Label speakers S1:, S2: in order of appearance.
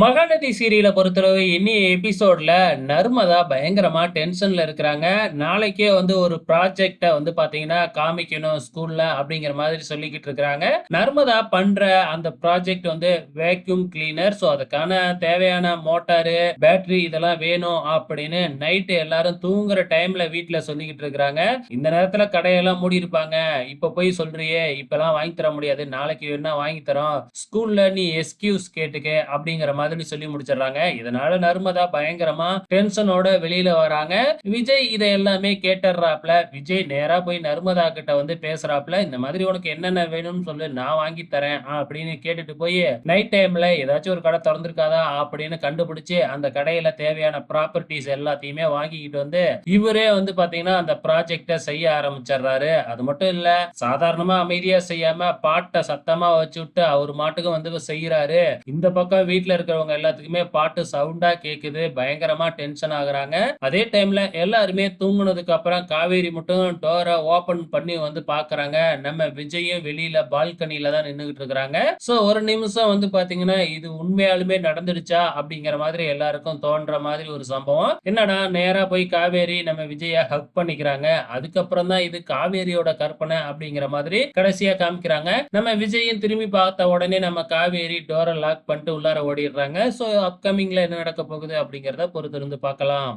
S1: மகாநதி சீரியல பொறுத்தளவு இனி எபிசோட்ல நர்மதா பயங்கரமா டென்ஷன்ல இருக்கிறாங்க. நாளைக்கே வந்து ஒரு ப்ராஜெக்டை வந்து பார்த்தீங்கன்னா, காமிக்கணும் ஸ்கூல்ல அப்படிங்கிற மாதிரி சொல்லிக்கிட்டு இருக்கிறாங்க. நர்மதா பண்ற அந்த ப்ராஜெக்ட் வந்து வேக்யூம் கிளீனர். ஸோ அதுக்கான தேவையான மோட்டாரு, பேட்டரி இதெல்லாம் வேணும் அப்படின்னு நைட்டு எல்லாரும் தூங்குற டைம்ல வீட்டுல சொல்லிக்கிட்டு இருக்கிறாங்க. இந்த நேரத்துல கடையெல்லாம் மூடியிருப்பாங்க. இப்ப போய் சொல்றியே, இப்பெல்லாம் வாங்கி தர முடியாது. நாளைக்கு வேணா வாங்கி தரோம் ஸ்கூல்ல நீ எஸ்கியூஸ் கேட்டுக்க அப்படிங்கிற மாதிரி சொல்லி முடிச்சிடுறாங்க. இதனால நர்மதா பயங்கரமா டென்ஷனோட வெளியில வராங்க. விஜய் இதை எல்லாமே கேட்டுறாப்ல. விஜய் நேரா போய் நர்மதா கிட்ட வந்து பேசுறாப்ல. இந்த மாதிரி உனக்கு என்னென்ன வேணும்னு சொல்லு. நான் வாங்கி தரேன் அப்படின்னு கேட்டுட்டு போய் நைட் டைம்ல ஏதாச்சும் ஒரு கடை திறந்திருக்காதா அப்படின்னு கண்டுபிடிச்சு அந்த கடையில தேவையான ப்ராப்பர்ட்டிஸ் எல்லாத்தையுமே வாங்கிக்கிட்டு வந்து இவரே வந்து பாத்தீங்கன்னா அந்த ப்ராஜெக்ட செய்ய ஆரம்பிச்சிடுறாரு. அது மட்டும் இல்ல சாதாரணமா அமைதியா செய்யாம பாட்ட சத்தமா வச்சு விட்டு அவர் மாட்டுக்கு வந்து செய்யறாரு. இந்த பக்கம் வீட்டுல இருக்க இருக்கிறவங்க எல்லாத்துக்குமே பாட்டு சவுண்டா கேக்குது. பயங்கரமா டென்ஷன் ஆகுறாங்க. அதே டைம்ல எல்லாருமே தூங்குனதுக்கு அப்புறம் காவேரி மட்டும் டோரை ஓபன் பண்ணி வந்து பாக்குறாங்க நம்ம விஜயும் வெளியில பால்கனில தான் நின்னுகிட்டு இருக்கிறாங்க. சோ ஒரு நிமிஷம் வந்து பாத்தீங்கன்னா இது உண்மையாலுமே நடந்துடுச்சா? அப்படிங்கிற மாதிரி எல்லாருக்கும் தோன்ற மாதிரி ஒரு சம்பவம். என்னடா நேரா போய் காவேரி நம்ம விஜய ஹக் பண்ணிக்கிறாங்க. அதுக்கப்புறம் தான் இது காவேரியோட கற்பனை அப்படிங்கிற மாதிரி கடைசியா காமிக்கிறாங்க. நம்ம விஜயும் திரும்பி பார்த்த உடனே நம்ம காவேரி டோர லாக் பண்ணிட்டு உள்ளார ஓடிடுறாங்க. ஸோ அப்கமிங்ல என்ன நடக்க போகுது அப்படிங்கிறத பொறுத்திருந்து பார்க்கலாம்.